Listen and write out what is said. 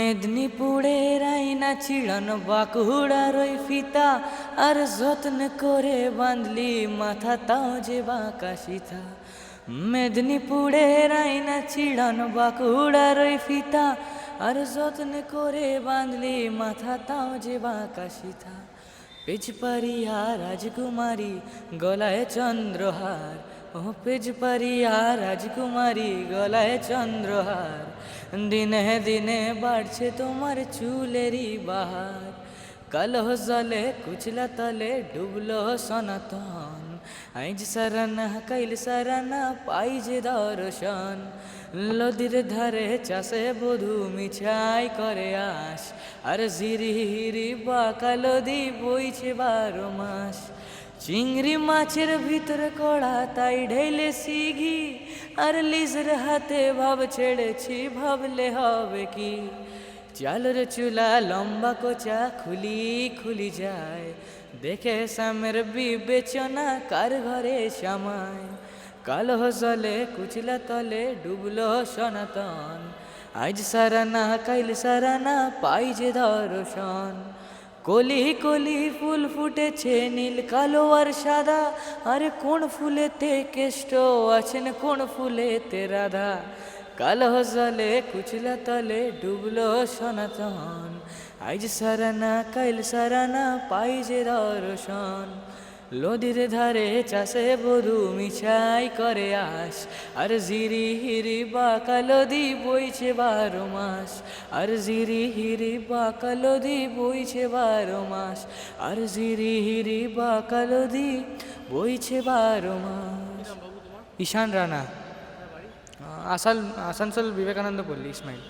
মেদিনীপুরের আইনা ছিড়ানো বাঁকুড়ার ওই ফিতা, আর যত্ন করে বাঁধলি মাথা তাও যে বাঁকা সীতা। মেদিনীপুরের আইনা ছিড়ানো বাঁকুড়ার ওই ফিতা, আর যত্ন করে বাঁধলি মাথা তাও যে বাঁকা সীতা। পেজপারিয়া রাজকুমারী, গলায় চন্দ্রহার। ও পেজপারিয়া রাজকুমারী, গলায় চন্দ্রহার। দিনে দিনে বাড়ছে তোমার চুলেরই বাহার। কালো জলে কুচলা তলে ডুবলো সনাতন। আইজ সারানা, কাইল সারানা পাই যে দর্শন। লদির ধারে চাষে বধু মিছাই করে আস আর জিরি হিরি বাঁকা লদি বইছে বারো মাস। চিংড়ি মাছের ভিতরে কড়া, তাই ঢেলে সিঘি আর লিজের হাতে ভাব ছেড়েছি, ভাবলে হবে কি? চালের চুলা লম্বা কোচা, খুলি খুলি যায়। দেখে সামের বিবেচনা, কার ঘরে সামায় কালো জলে কুচলা তলে ডুবলো সনাতন। আজ সারানা কাইল সারানা, পাই যে দর্শন। কলি কলি ফুল ফুটেছে নীল, কালো আর সাদা। আরে কোন ফুলেতে কেষ্ট আছেন, কোন ফুলেতে রাধা? কালো জলে কুচলা তলে ডুবলো সনাতন। আজ সারানা, কাইল সারানা পাই যে দর্শন লদির ধারে চাষে বধু মিছাই করে আস আর জিরি হিরি বাঁকা লদি বইছে বারো মাস। আর জিরি হিরি বাঁকা লদি বইছে বারো মাস। আর জিরি হিরি বাঁকা লদি বইছে বারো মাস। ঈশান রানা আসাল আসানসোল বিবেকানন্দ পল্লী, ইসমাইল।